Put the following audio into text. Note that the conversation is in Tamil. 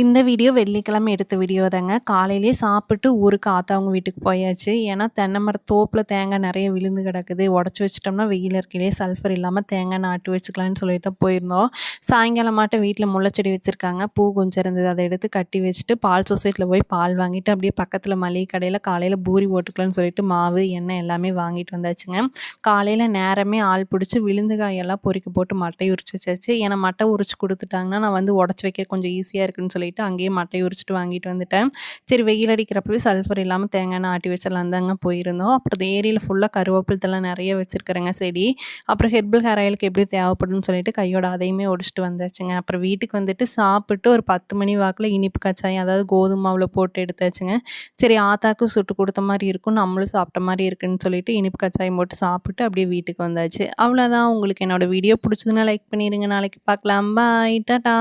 இந்த வீடியோ வெள்ளிக்கிழமை எடுத்த வீடியோ தாங்க. காலையிலேயே சாப்பிட்டு ஊருக்கு ஆத்தவங்க வீட்டுக்கு போயாச்சு. ஏன்னா தென்னை மர தோப்பில் தேங்காய் நிறைய விழுந்து கிடக்குது. உடச்சி வச்சிட்டோம்னா வெயில் இருக்கையிலே சல்ஃபர் இல்லாமல் தேங்காய் நாட்டு வச்சுக்கலான்னு சொல்லிட்டு தான் போயிருந்தோம். சாயங்காலம் மாட்டம் வீட்டில் முளைச்செடி வச்சுருக்காங்க. பூ கொஞ்சம் இருந்தது அதை எடுத்து கட்டி வச்சுட்டு பால் சொசைட்டியில் போய் பால் வாங்கிட்டு அப்படியே பக்கத்தில் மளிகை கடையில் காலையில் பூரி போட்டுக்கலான்னு சொல்லிட்டு மாவு எண்ணெய் எல்லாமே வாங்கிட்டு வந்தாச்சுங்க. காலையில் நேரமே ஆள் பிடிச்சி விழுந்து காயெல்லாம் பொறிக்க போட்டு மட்டை உரிச்சு வச்சாச்சு. ஏன்னா மட்டை உரிச்சு கொடுத்துட்டாங்கன்னா நான் வந்து உடச்சி வைக்க கொஞ்சம் ஈஸியாக இருக்குன்னு சொல்லி சொல்லிட்டு அங்கேயே மட்டை உரிச்சிட்டு வாங்கிட்டு வந்துட்டேன். சரி வெயில் அடிக்கிறப்பவே சல்ஃபர் இல்லாமல் தேங்காய் ஆட்டி வச்சிடலாம் தாங்க போயிருந்தோம். அப்புறம் ஏரியில் ஃபுல்லாக கருவேப்பிலத்தெல்லாம் நிறைய வச்சுருக்கிறேங்க செடி. அப்புறம் ஹெர்பல் ஹேர் ஆயிலுக்கு எப்படி தேவைப்படும்னு சொல்லிட்டு கையோட அதையுமே ஒடிச்சிட்டு வந்தாச்சுங்க. அப்புறம் வீட்டுக்கு வந்துட்டு சாப்பிட்டு ஒரு பத்து மணி வாக்கில் இனிப்பு கச்சாயம் அதாவது கோதுமை மாவில் போட்டு எடுத்தாச்சுங்க. சரி ஆத்தாக்கு சுட்டு கொடுத்த மாதிரி இருக்கும் நம்மளும் சாப்பிட்ட மாதிரி இருக்குன்னு சொல்லிட்டு இனிப்பு கச்சாயம் போட்டு சாப்பிட்டு அப்படியே வீட்டுக்கு வந்தாச்சு. அவ்வளோதான் உங்களுக்கு என்னோடய வீடியோ பிடிச்சதுன்னா லைக் பண்ணிடுங்க நாளைக்கு பார்க்கலாம். பாய் டாட்டா